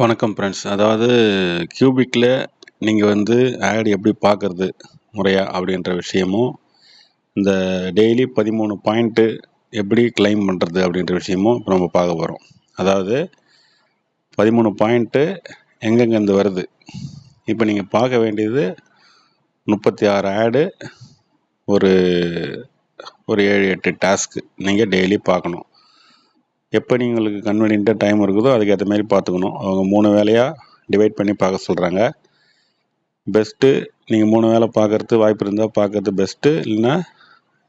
வணக்கம் ஃப்ரெண்ட்ஸ் அதாவது கியூபிக்கில் நீங்கள் வந்து ஆட் எப்படி பார்க்குறது முறையாக அப்படின்ற விஷயமும் இந்த டெய்லி பதிமூணு பாயிண்ட்டு எப்படி கிளைம் பண்ணுறது அப்படின்ற விஷயமும் இப்போ நம்ம பார்க்க போகிறோம் அதாவது பதிமூணு பாயிண்ட்டு எங்கெங்கேருந்து வருது? இப்போ நீங்கள் பார்க்க வேண்டியது முப்பத்தி ஆறு ஆடு ஒரு ஒரு ஏழு எட்டு டாஸ்க்கு நீங்கள் டெய்லி பார்க்கணும். எப்போ நீங்களுக்கு கன்வீனியண்ட்டாக டைம் இருக்குதோ அதுக்கேற்ற மாதிரி பார்த்துக்கணும் அவங்க மூணு வேலையாக டிவைட் பண்ணி பார்க்க சொல்கிறாங்க பெஸ்ட்டு நீங்கள் மூணு வேலை பார்க்குறது வாய்ப்பு இருந்தால் பார்க்குறது பெஸ்ட்டு இல்லைன்னா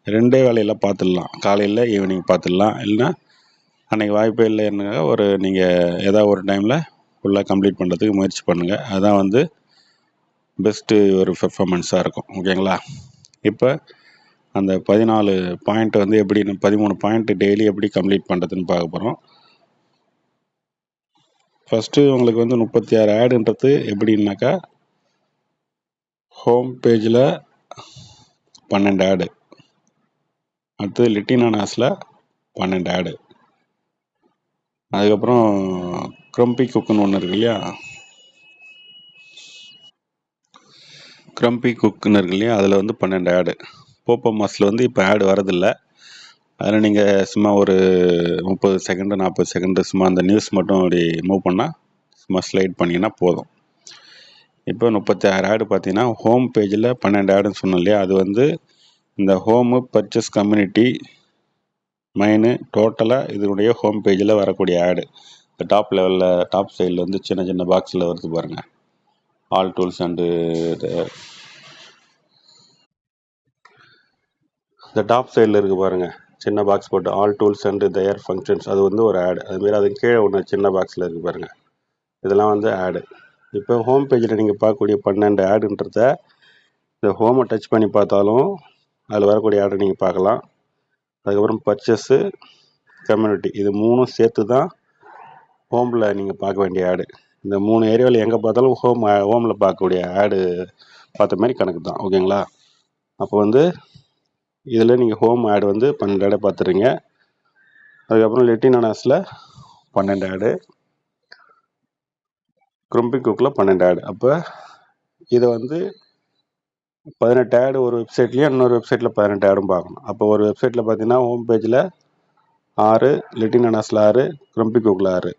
ரெண்டே வேலையில் பார்த்துடலாம் காலையில் ஈவினிங் பார்த்துடலாம் இல்லைன்னா அன்றைக்கி வாய்ப்பே இல்லைன்னாக்கா ஒரு நீங்கள் ஏதாவது ஒரு டைமில் ஃபுல்லாக கம்ப்ளீட் பண்ணுறதுக்கு முயற்சி பண்ணுங்கள் அதுதான் வந்து பெஸ்ட்டு ஒரு பெர்ஃபார்மன்ஸாக இருக்கும். ஓகேங்களா இப்போ அந்த பதினாலு பாயிண்ட் வந்து எப்படி பதிமூணு பாயிண்ட் டெய்லி எப்படி கம்ப்ளீட் பண்ணுறதுன்னு பார்க்க போகிறோம் ஃபஸ்ட்டு உங்களுக்கு வந்து முப்பத்தி ஆறு ஆடுன்றது எப்படின்னாக்கா ஹோம் பேஜில் பன்னெண்டு ஆடு அடுத்தது லிட்டினானாஸில் பன்னெண்டு ஆடு அதுக்கப்புறம் க்ரம்பி குக்குன்னு ஒன்று இருக்கு இல்லையா? க்ரம்பி குக்குன்னு இருக்கு இல்லையா? அதில் வந்து பன்னெண்டு ஆடு போப்போ மாஸில் வந்து இப்போ ஆடு வரதில்லை அதில் நீங்கள் சும்மா ஒரு முப்பது செகண்டு நாற்பது செகண்டு சும்மா அந்த நியூஸ் மட்டும் அப்படி மூவ் பண்ணால் சும்மா ஸ்லைட் பண்ணிங்கன்னா போதும். இப்போ முப்பத்தி ஆறு ஆடு பார்த்தீங்கன்னா ஹோம் பேஜில் பன்னெண்டு ஆடுன்னு சொன்னோம் இல்லையா? அது வந்து இந்த ஹோமு பர்ச்சேஸ் கம்யூனிட்டி மெயினு டோட்டலாக இதனுடைய ஹோம் பேஜில் வரக்கூடிய ஆடு இந்த டாப் லெவலில் டாப் சைடில் வந்து சின்ன சின்ன பாக்ஸில் வருது பாருங்கள் ஆல் டூல்ஸ் அண்டு இந்த டாப் சைடில் இருக்குது பாருங்கள் சின்ன பாக்ஸ் போட்டு all tools and their functions அது வந்து ஒரு ஆடு அதுமாரி அது கீழே ஒன்று சின்ன பாக்ஸில் இருக்குது பாருங்கள் இதெல்லாம் வந்து ஆடு இப்போ ஹோம் பேஜில் நீங்கள் பார்க்கக்கூடிய பன்னெண்டு ஆடுன்றத இந்த ஹோமை டச் பண்ணி பார்த்தாலும் அதில் வரக்கூடிய ஆடை நீங்கள் பார்க்கலாம். அதுக்கப்புறம் பர்ச்சஸ்ஸு கம்யூனிட்டி இது மூணும் சேர்த்து தான் ஹோமில் நீங்கள் பார்க்க வேண்டிய ஆடு இந்த மூணு ஏரியாவில் எங்கே பார்த்தாலும் ஹோம் ஹோமில் பார்க்கக்கூடிய ஆடு பார்த்த மாதிரி கணக்கு தான் ஓகேங்களா அப்போ வந்து இதில் நீங்கள் ஹோம் ஆடு வந்து பன்னெண்டு ஆடை பார்த்துருங்க அதுக்கப்புறம் லெட்டினானாஸில் பன்னெண்டு ஆடு. குரும்பி குக்கில் பன்னெண்டு ஆடு. அப்போ இதை வந்து பதினெட்டு ஆடு ஒரு வெப்சைட்லேயும் இன்னொரு வெப்சைட்டில் பதினெட்டு ஆடும் பார்க்கணும். அப்போ ஒரு வெப்சைட்டில் பார்த்தீங்கன்னா ஹோம் பேஜில் ஆறு லிட்டினானாஸில் ஆறு க்ரம்பி குக்கில் ஆறு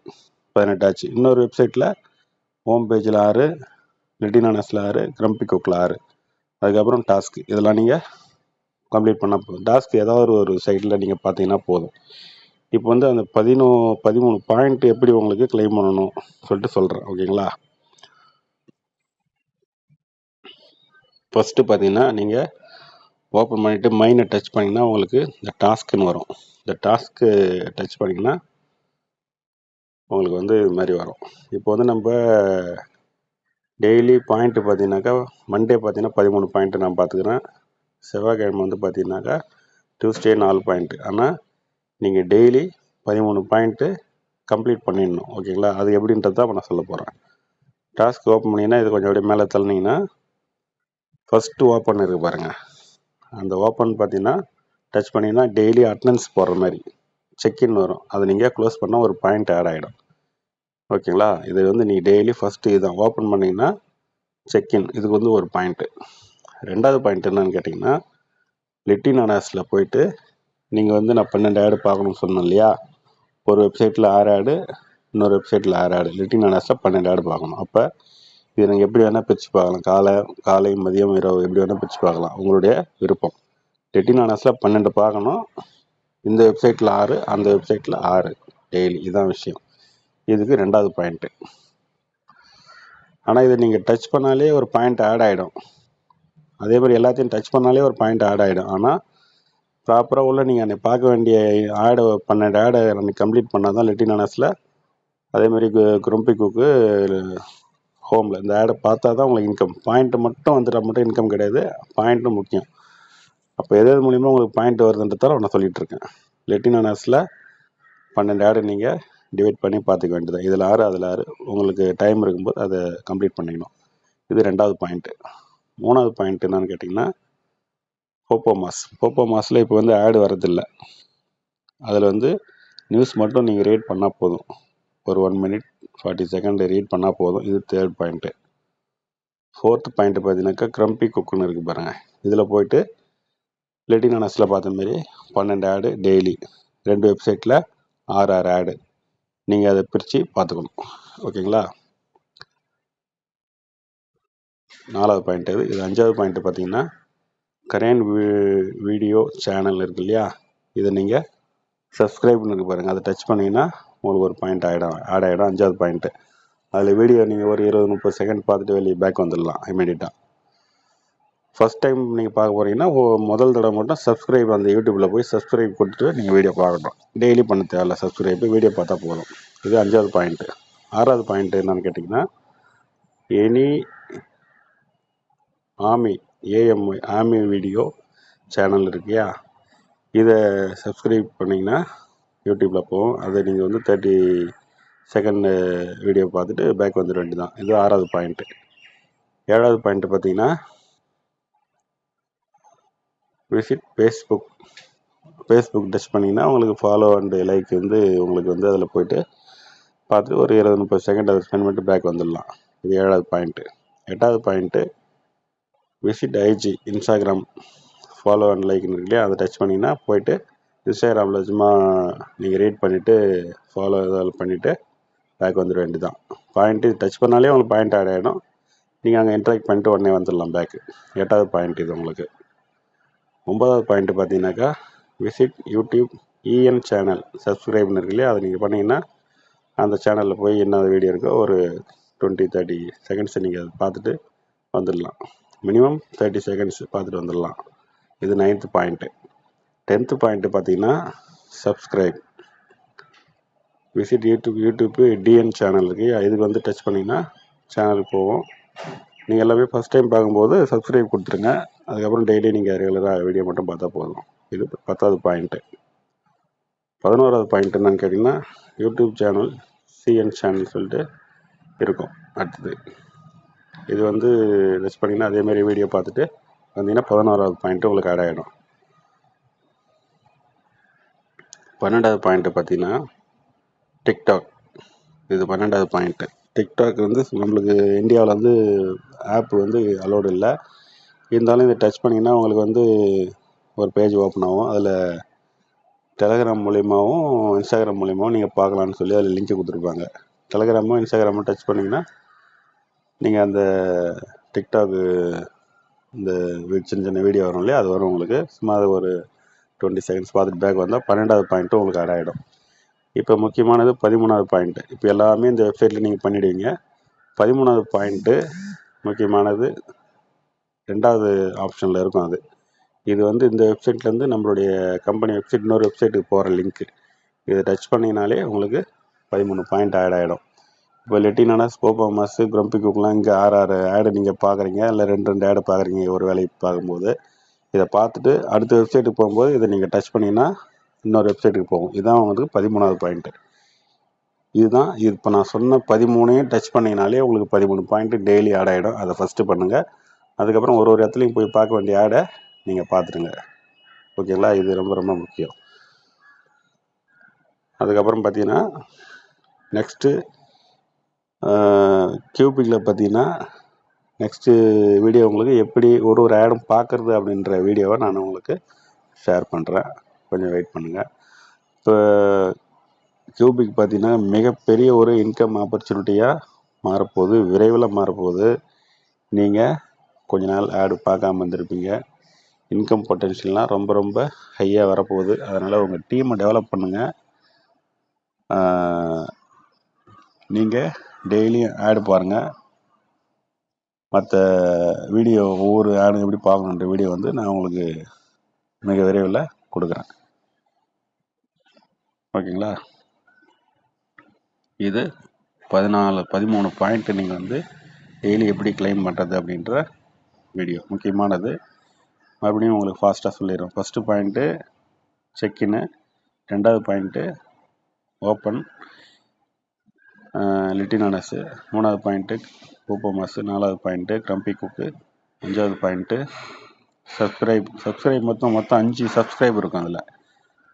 பதினெட்டு ஆச்சு. இன்னொரு வெப்சைட்டில் ஹோம் பேஜில் ஆறு லிட்டினானாஸில் ஆறு க்ரம்பிக் குக்கில் ஆறு. அதுக்கப்புறம் டாஸ்க்கு இதெல்லாம் நீங்கள் கம்ப்ளீட் பண்ணால் போதும். டாஸ்க் ஏதாவது ஒரு சைட்டில் நீங்கள் பார்த்தீங்கன்னா போதும். இப்போ வந்து அந்த பதினோ பதிமூணு பாயிண்ட் எப்படி உங்களுக்கு கிளைம் பண்ணணும் சொல்லிட்டு சொல்கிறேன் ஓகேங்களா? ஃபஸ்ட்டு பார்த்தீங்கன்னா நீங்கள் ஓப்பன் பண்ணிவிட்டு மைனை டச் பண்ணிங்கன்னா உங்களுக்கு இந்த டாஸ்க்குன்னு வரும். இந்த டாஸ்க்கு டச் பண்ணிங்கன்னா உங்களுக்கு வந்து இது மாதிரி வரும். இப்போ வந்து நம்ம டெய்லி பாயிண்ட்டு பார்த்தீங்கன்னாக்கா மண்டே பார்த்தீங்கன்னா பதிமூணு பாயிண்ட்டு நான் பார்த்துக்கிறேன். செவ்வாய்க்கிழமை வந்து பார்த்தீங்கன்னாக்கா டியூஸ்டே நாலு பாயிண்ட்டு ஆனால் நீங்கள் டெய்லி பதிமூணு பாயிண்ட்டு கம்ப்ளீட் பண்ணிடணும். ஓகேங்களா? அது எப்படின்றது தான் நான் சொல்ல போகிறேன் டாஸ்க் ஓப்பன் பண்ணிங்கன்னா இது கொஞ்சம் அப்படியே மேலே தள்ளினீங்கன்னா ஃபஸ்ட்டு ஓப்பன் இருக்குது பாருங்கள் அந்த ஓப்பன் பார்த்தீங்கன்னா டச் பண்ணிங்கன்னா டெய்லி அட்டண்டன்ஸ் போடுற மாதிரி செக்இன் வரும். அதை நீங்கள் க்ளோஸ் பண்ணால் ஒரு பாயிண்ட் ஆட் ஆகிடும் ஓகேங்களா? இது வந்து நீங்கள் டெய்லி ஃபஸ்ட்டு இதுதான். ஓப்பன் பண்ணிங்கன்னா செக்இன் இதுக்கு வந்து ஒரு பாயிண்ட்டு ரெண்டாவது பாயிண்ட் என்னன்னு கேட்டிங்கன்னா லிட்டின் அனாஸில் போயிட்டு நீங்கள் வந்து நான் பன்னெண்டு ஆடு பார்க்கணும்னு சொன்னேன் இல்லையா? ஒரு வெப்சைட்டில் ஆறு ஆடு இன்னொரு வெப்சைட்டில் ஆறு ஆடு லிட்டின் அனாஸில் பன்னெண்டு ஆடு பார்க்கணும். அப்போ இது நீங்கள் எப்படி வேணால் பிரித்து பார்க்கலாம். காலை காலை மதியம் இரவு எப்படி வேணால் பிரித்து பார்க்கலாம். உங்களுடைய விருப்பம். லிட்டின் அனாஸில் பன்னெண்டு பார்க்கணும். இந்த வெப்சைட்டில் ஆறு அந்த வெப்சைட்டில் ஆறு. டெய்லி இதுதான் விஷயம். இதுக்கு ரெண்டாவது பாயிண்ட்டு ஆனால் இதை நீங்கள் டச் பண்ணாலே ஒரு பாயிண்ட் ஆட் ஆகிடும் அதே மாதிரி எல்லாத்தையும் டச் பண்ணாலே ஒரு பாயிண்ட் ஆட் ஆகிடும் ஆனால் ப்ராப்பராக உள்ள நீங்கள் அன்றைக்கி பார்க்க வேண்டிய ஆடை பன்னெண்டு ஆடை அன்றைக்கி கம்ப்ளீட் பண்ணால் தான் லெட்டினானஸில் அதேமாதிரி குரும்பி குக்கு ஹோமில் இந்த ஆடை பார்த்தா தான் உங்களுக்கு இன்கம் பாயிண்ட்டு மட்டும் வந்துட்டால் மட்டும் இன்கம் கிடையாது பாயிண்ட்டும் முக்கியம். அப்போ எது எது மூலிமா உங்களுக்கு பாயிண்ட் வருதுன்றதால நான் சொல்லிகிட்ருக்கேன் லெட்டினானஸில் பன்னெண்டு ஆடை நீங்கள் டிவைட் பண்ணி பார்த்துக்க வேண்டியது இதில் ஆறு அதில் ஆறு. உங்களுக்கு டைம் இருக்கும்போது அதை கம்ப்ளீட் பண்ணிக்கணும். இது ரெண்டாவது பாயிண்ட்டு மூணாவது பாயிண்ட் என்னன்னு கேட்டிங்கன்னா போப்போ மாஸ் போப்போ மாஸில் இப்போ வந்து ஆடு வரதில்லை. அதில் வந்து நியூஸ் மட்டும் நீங்கள் ரேட் பண்ணால் போதும். ஒரு one minute forty second read பண்ணால் போதும். இது தேர்ட் பாயிண்ட்டு ஃபோர்த் பாயிண்ட்டு பார்த்தீங்கன்னாக்கா க்ரம்பி குக்குன்னு இருக்குது பாருங்கள் இதில் போயிட்டு லெட்டினானஸில் பார்த்த மாரி பன்னெண்டு ஆடு டெய்லி ரெண்டு வெப்சைட்டில் ஆறு ஆறு ஆடு நீங்கள் அதை பிரித்து பார்த்துக்கணும். ஓகேங்களா நாலாவது பாயிண்ட் இது. இது அஞ்சாவது பாயிண்ட்டு பார்த்தீங்கன்னா கரேன் வீடியோ சேனல் இருக்கு இல்லையா? இதை நீங்கள் சப்ஸ்கிரைப்னு இருக்கு பாருங்கள் அதை டச் பண்ணிங்கன்னா உங்களுக்கு ஒரு பாயிண்ட் ஆகிடும் ஆட் ஆகிடும் அஞ்சாவது பாயிண்ட்டு அதில் வீடியோ நீங்கள் ஒரு இருபது முப்பது செகண்ட் பார்த்துட்டு வெளியே பேக் வந்துடலாம் இமீடியட்டாக ஃபஸ்ட் டைம் நீங்கள் பார்க்க போகிறீங்கன்னா முதல் தடவை மட்டும் சப்ஸ்கிரைப் அந்த யூடியூப்பில் போய் சப்ஸ்கிரைப் கொடுத்துட்டு நீங்கள் வீடியோ பார்க்கணும். டெய்லி பண்ண தேவையில்ல சப்ஸ்கிரைப் வீடியோ பார்த்தா போதும். இது அஞ்சாவது பாயிண்ட்டு ஆறாவது பாயிண்ட்டு என்னன்னு கேட்டிங்கன்னா எனி ஆமி ஏஎம்ஐ ஆமி வீடியோ சேனல் இருக்கியா? இதை சப்ஸ்கிரைப் பண்ணிங்கன்னா யூடியூப்பில் போகும். அதை நீங்கள் வந்து தேர்ட்டி செகண்டு வீடியோ பார்த்துட்டு பேக் வந்துட வேண்டியதான் இது ஆறாவது பாயிண்ட்டு ஏழாவது பாயிண்ட்டு பார்த்தீங்கன்னா விசிட் ஃபேஸ்புக் ஃபேஸ்புக் டச் பண்ணிங்கன்னா உங்களுக்கு ஃபாலோ அண்டு லைக் வந்து உங்களுக்கு வந்து அதில் போயிட்டு பார்த்துட்டு ஒரு இருபது முப்பது செகண்ட் அதை ஸ்பெண்ட் பண்ணிட்டு பேக் வந்துடலாம். இது ஏழாவது பாயிண்ட்டு எட்டாவது point visit IG Instagram follow and லைக்னு இருக்கு இல்லையா? அதை டச் பண்ணிங்கன்னா போயிட்டு இன்ஸ்டாகிராமில் சும்மா நீங்கள் ரீட் பண்ணிவிட்டு ஃபாலோ இதில் பண்ணிவிட்டு பேக் வந்துட வேண்டியதான் பாயிண்ட்டு டச் பண்ணாலே உங்களுக்கு பாயிண்ட் ஆட் ஆகிடும் நீங்கள் அங்கே இன்ட்ராக்ட் பண்ணிட்டு உடனே வந்துடலாம் பேக்கு எட்டாவது பாயிண்ட் இது உங்களுக்கு. ஒன்பதாவது பாயிண்ட்டு பார்த்தீங்கன்னாக்கா விசிட் யூடியூப் இஎன் சேனல் சப்ஸ்கிரைப்னு இருக்கு இல்லையா? அதை நீங்கள் பண்ணிங்கன்னா அந்த சேனலில் போய் என்ன வீடியோ இருக்கோ ஒரு டுவெண்ட்டி தேர்ட்டி செகண்ட்ஸ் நீங்கள் அதை பார்த்துட்டு வந்துடலாம். மினிமம் தேர்ட்டி செகண்ட்ஸ் பார்த்துட்டு வந்துடலாம். இது நைன்த்து பாயிண்ட்டு டென்த்து பாயிண்ட்டு பார்த்தீங்கன்னா subscribe visit YouTube YouTube TN channel இருக்குது இதுக்கு வந்து டச் பண்ணிங்கன்னா சேனலுக்கு போவோம் நீங்கள் எல்லாமே ஃபஸ்ட் டைம் பார்க்கும்போது சப்ஸ்கிரைப் கொடுத்துருங்க. அதுக்கப்புறம் டெய்லி நீங்கள் ரெகுலராக வீடியோ மட்டும் பார்த்தா போதும். இது பத்தாவது பாயிண்ட்டு பதினோராவது பாயிண்ட் என்னன்னு கேட்டிங்கன்னா யூடியூப் சேனல் சிஎன் சேனல் சொல்லிட்டு இருக்கும். அடுத்தது. இது வந்து டச் பண்ணிங்கன்னா அதேமாரி வீடியோ பார்த்துட்டு வந்தீங்கன்னா பதினோராவது பாயிண்ட்டு உங்களுக்கு ஆட் ஆகிடும் பன்னெண்டாவது பாயிண்ட்டு பார்த்தீங்கன்னா டிக்டாக் இது பன்னெண்டாவது பாயிண்ட்டு டிக்டாக் வந்து நம்மளுக்கு இந்தியாவில் வந்து ஆப் வந்து அலோடு இல்லை. இருந்தாலும் இதை டச் பண்ணிங்கன்னா உங்களுக்கு வந்து ஒரு பேஜ் ஓப்பன் ஆகும். அதில் டெலகிராம் மூலியமாகவும் இன்ஸ்டாகிராம் மூலியமாகவும் நீங்கள் பார்க்கலான்னு சொல்லி அதில் லிங்க் கொடுத்துருப்பாங்க. டெலகிராமும் இன்ஸ்டாகிராமும் டச் பண்ணிங்கன்னா நீங்கள் அந்த டிக்டாக்கு இந்த சின்ன சின்ன வீடியோ வரும் இல்லையா? அது வரும் உங்களுக்கு. சும்மா அது ஒரு டுவெண்ட்டி செகண்ட்ஸ் பார்த்துட்டு பேக் வந்தால் பன்னெண்டாவது பாயிண்ட்டும் உங்களுக்கு ஆட் ஆகிடும் இப்போ முக்கியமானது பதிமூணாவது பாயிண்ட்டு இப்போ எல்லாமே இந்த வெப்சைட்டில் நீங்கள் பண்ணிவிடுவீங்க பதிமூணாவது பாயிண்ட்டு முக்கியமானது ரெண்டாவது ஆப்ஷனில் இருக்கும் அது. இது வந்து இந்த வெப்சைட்லேருந்து நம்மளுடைய கம்பெனி வெப்சைட் இன்னொரு வெப்சைட்டுக்கு போகிற லிங்க்கு இதை டச் பண்ணிங்கனாலே உங்களுக்கு பதிமூணு பாயிண்ட் ஆட் ஆகிடும் இப்போ லெட்டினானா ஸ்கோப்பா மாஸ் குரம்பி குக்லாம் இங்கே ஆறு ஆறு ஆடு நீங்கள் பார்க்குறீங்க இல்லை ரெண்டு ரெண்டு ஆடு பார்க்குறீங்க ஒரு வேலைக்கு பார்க்கும்போது இதை பார்த்துட்டு அடுத்த வெப்சைட்டுக்கு போகும்போது இதை நீங்கள் டச் பண்ணிங்கன்னா இன்னொரு வெப்சைட்டுக்கு போகும். இதுதான் உங்களுக்கு பதிமூணாவது பாயிண்ட்டு இதுதான் இது இப்போ நான் சொன்ன பதிமூணையும் டச் பண்ணிங்கனாலே உங்களுக்கு பதிமூணு பாயிண்ட்டு டெய்லி ஆட் ஆகிடும் அதை ஃபஸ்ட்டு பண்ணுங்கள் அதுக்கப்புறம் ஒரு ஒரு இடத்துலையும் போய் பார்க்க வேண்டிய ஆடை நீங்கள் பார்த்துருங்க ஓகேங்களா? இது ரொம்ப ரொம்ப முக்கியம். அதுக்கப்புறம் பார்த்தீங்கன்னா நெக்ஸ்ட்டு கியூபிக்கில் பார்த்தீங்கன்னா நெக்ஸ்ட்டு வீடியோ உங்களுக்கு எப்படி ஒரு ஒரு ஆடும் பார்க்குறது அப்படின்ற வீடியோவை நான் உங்களுக்கு ஷேர் பண்ணுறேன் கொஞ்சம் வெயிட் பண்ணுங்கள் இப்போ கியூபிக் பார்த்தீங்கன்னா மிகப்பெரிய ஒரு இன்கம் ஆப்பர்ச்சுனிட்டியாக மாறப்போகுது விரைவில் மாறப்போகுது. நீங்கள் கொஞ்ச நாள் ஆடு பார்க்காம வந்திருப்பீங்க இன்கம் பொட்டென்ஷியல்லாம் ரொம்ப ரொம்ப ஹையாக வரப்போகுது. அதனால் உங்கள் டீமை டெவலப் பண்ணுங்கள் நீங்கள் டெய்லியும் ஆடு பாருங்கள் மற்ற வீடியோ ஒவ்வொரு ஆடும் எப்படி பார்க்கணுன்ற வீடியோ வந்து நான் உங்களுக்கு மிக விரைவில் கொடுக்குறேன். ஓகேங்களா? இது பதினாலு பதிமூணு பாயிண்ட்டு நீங்கள் வந்து டெய்லி எப்படி கிளைம் பண்ணுறது அப்படின்ற வீடியோ முக்கியமானது மறுபடியும் உங்களுக்கு ஃபாஸ்ட்டாக சொல்லிடுறோம் ஃபஸ்ட்டு பாயிண்ட்டு செக்கின்னு ரெண்டாவது பாயிண்ட்டு ஓப்பன் லிட்டினானஸு. மூணாவது பாயிண்ட்டு பூப்போமாஸு நாலாவது பாயிண்ட்டு க்ரம்பி குக்கு. அஞ்சாவது பாயிண்ட்டு சப்ஸ்கிரைப் சப்ஸ்கிரைப் மொத்தம் மொத்தம் அஞ்சு சப்ஸ்கிரைப் இருக்கும் அதில்.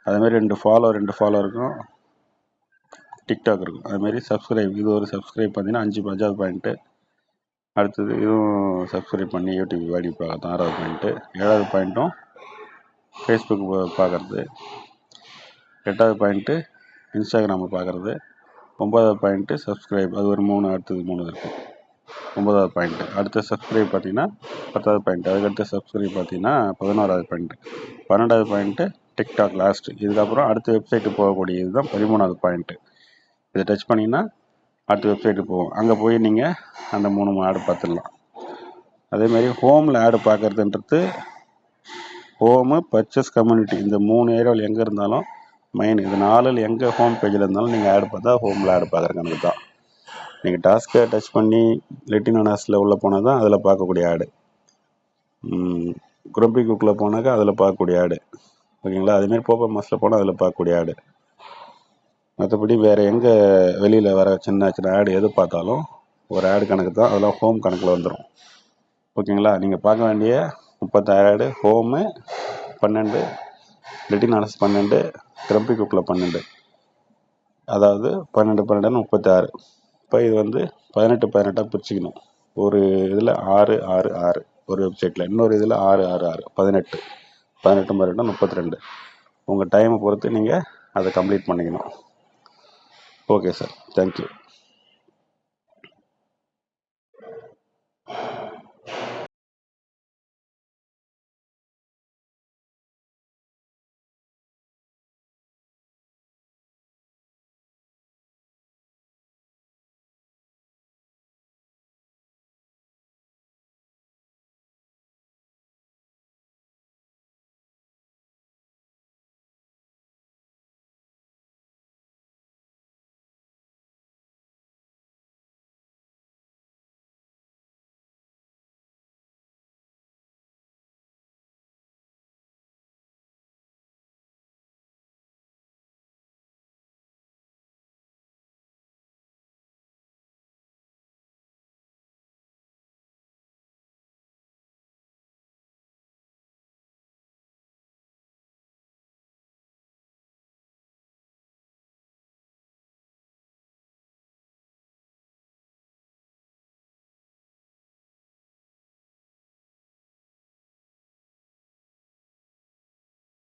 அதுமாரி ரெண்டு ஃபாலோ ரெண்டு ஃபாலோ இருக்கும். டிக்டாக் இருக்கும். அதுமாரி சப்ஸ்கிரைப் இது ஒரு சப்ஸ்கிரைப் பார்த்தீங்கன்னா அஞ்சு அஞ்சாவது பாயிண்ட்டு. அடுத்தது இதுவும் சப்ஸ்கிரைப் பண்ணி யூடியூப் வாடி பார்க்கறது ஆறாவது பாயிண்ட்டு. ஏழாவது பாயிண்ட்டும் ஃபேஸ்புக் பார்க்குறது. எட்டாவது பாயிண்ட்டு இன்ஸ்டாகிராமை பார்க்குறது. ஒம்பதாவது பாயிண்ட்டு சப்ஸ்கிரைப் அது ஒரு மூணு அடுத்தது மூணு இருக்கும் ஒம்பதாவது பாயிண்ட்டு அடுத்த சப்ஸ்கிரைப் பார்த்தீங்கன்னா பத்தாவது பாயிண்ட்டு அதுக்கடுத்த சப்ஸ்கிரைப் பார்த்தீங்கன்னா பதினோராவது பாயிண்ட்டு பன்னெண்டாவது பாயிண்ட்டு டிக்டாக் லாஸ்ட்டு இதுக்கப்புறம் அடுத்த வெப்சைட்டு போகக்கூடியது தான் பதிமூணாவது பாயிண்ட்டு இதை டச் பண்ணிங்கன்னா அடுத்த வெப்சைட்டு போவோம் அங்கே போய் நீங்கள் அந்த மூணு ஆடு பார்த்துடலாம். அதேமாதிரி ஹோமில் ஆடு பார்க்குறதுன்றது ஹோமு பர்ச்சேஸ் கம்யூனிட்டி இந்த மூணு ஏரியாவில் எங்கே இருந்தாலும் மெயின் இது நாலில் எங்கே ஹோம் பேஜில் இருந்தாலும் நீங்கள் ஆடு பார்த்தா ஹோமில் ஆடு பார்க்குற கணக்கு தான். நீங்கள் டாஸ்க்கை டச் பண்ணி லெட்டினானாஸில் உள்ளே போனால் தான் அதில் பார்க்கக்கூடிய ஆடு குரம்பி குக்கில் போனாக்கா அதில் பார்க்கக்கூடிய ஆடு ஓகேங்களா? அதுமாரி போப்போ மாஸில் போனால் அதில் பார்க்கக்கூடிய ஆடு மற்றபடி வேறு எங்கே வெளியில் வர சின்ன சின்ன ஆடு எது பார்த்தாலும் ஒரு ஆடு கணக்கு தான். அதெல்லாம் ஹோம் கணக்கில் வந்துடும் ஓகேங்களா? நீங்கள் பார்க்க வேண்டிய முப்பத்தாறு ஆடு ஹோமு பன்னெண்டு லெட்டினானஸ் பன்னெண்டு கிரம்பி குக்கில் பன்னெண்டு. அதாவது பன்னெண்டு பன்னெண்டு முப்பத்தாறு. இப்போ இது வந்து பதினெட்டு பதினெட்டாக பிரிச்சுக்கணும். ஒரு இதில் ஆறு ஆறு ஆறு. ஒரு வெப்சைட்டில் இன்னொரு இதில் ஆறு ஆறு ஆறு. பதினெட்டு. பதினெட்டு பதினெட்டு முப்பத்தி ரெண்டு உங்கள் டைமை பொறுத்து நீங்கள் அதை கம்ப்ளீட் பண்ணிக்கணும். Okay sir thank you